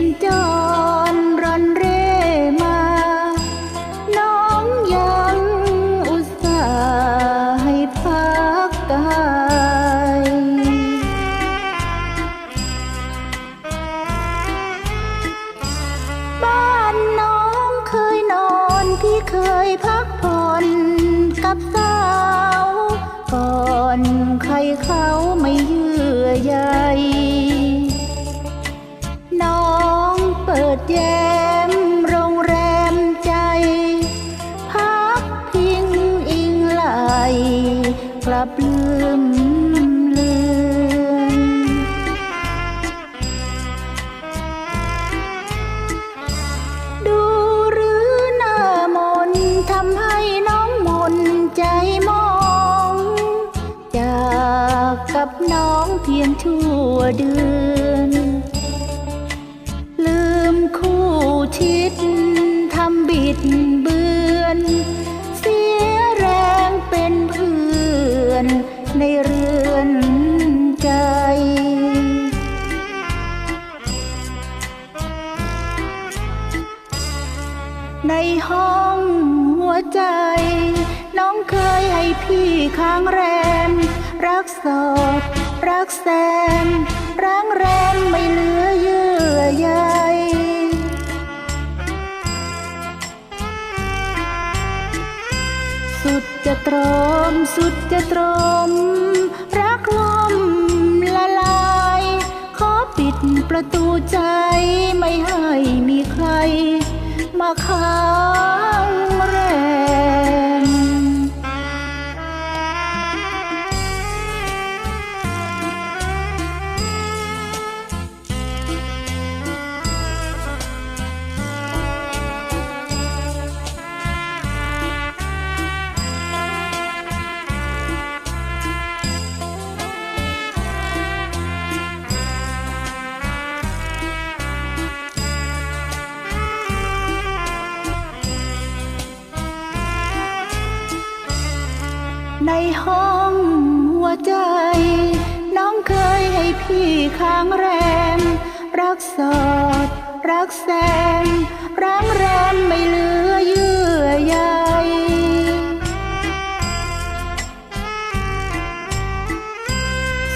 สัญจร ลับลืมเลือนดูหรือหน้ามนทำให้น้องมนใจมอง จากกับน้องเพียงชั่วเดือน ลืมคู่ชิดทำบิด ห้องหัวใจ น้องเคยให้พี่ค้างแรม รักสอดรักแซมร้างแรมไม่เหลือเยื่อใยสุดจะตรอมสุดจะตรอมรักลมละลาย ขอปิดประตูใจไม่ให้มีใคร มาค้างแร ในห้องหัวใจ น้องเคยให้พี่ค้างแรม รักสอด รักแซมร้างแรมไม่เหลือเยื่อใย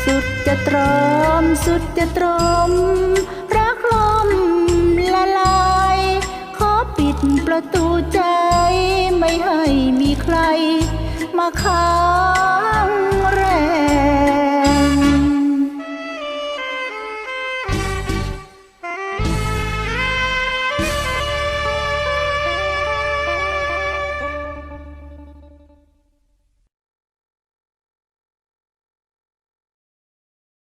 สุดจะตรอมสุดจะตรอมรักลมละลาย ขอปิดประตูใจไม่ให้มีใคร มาค้าง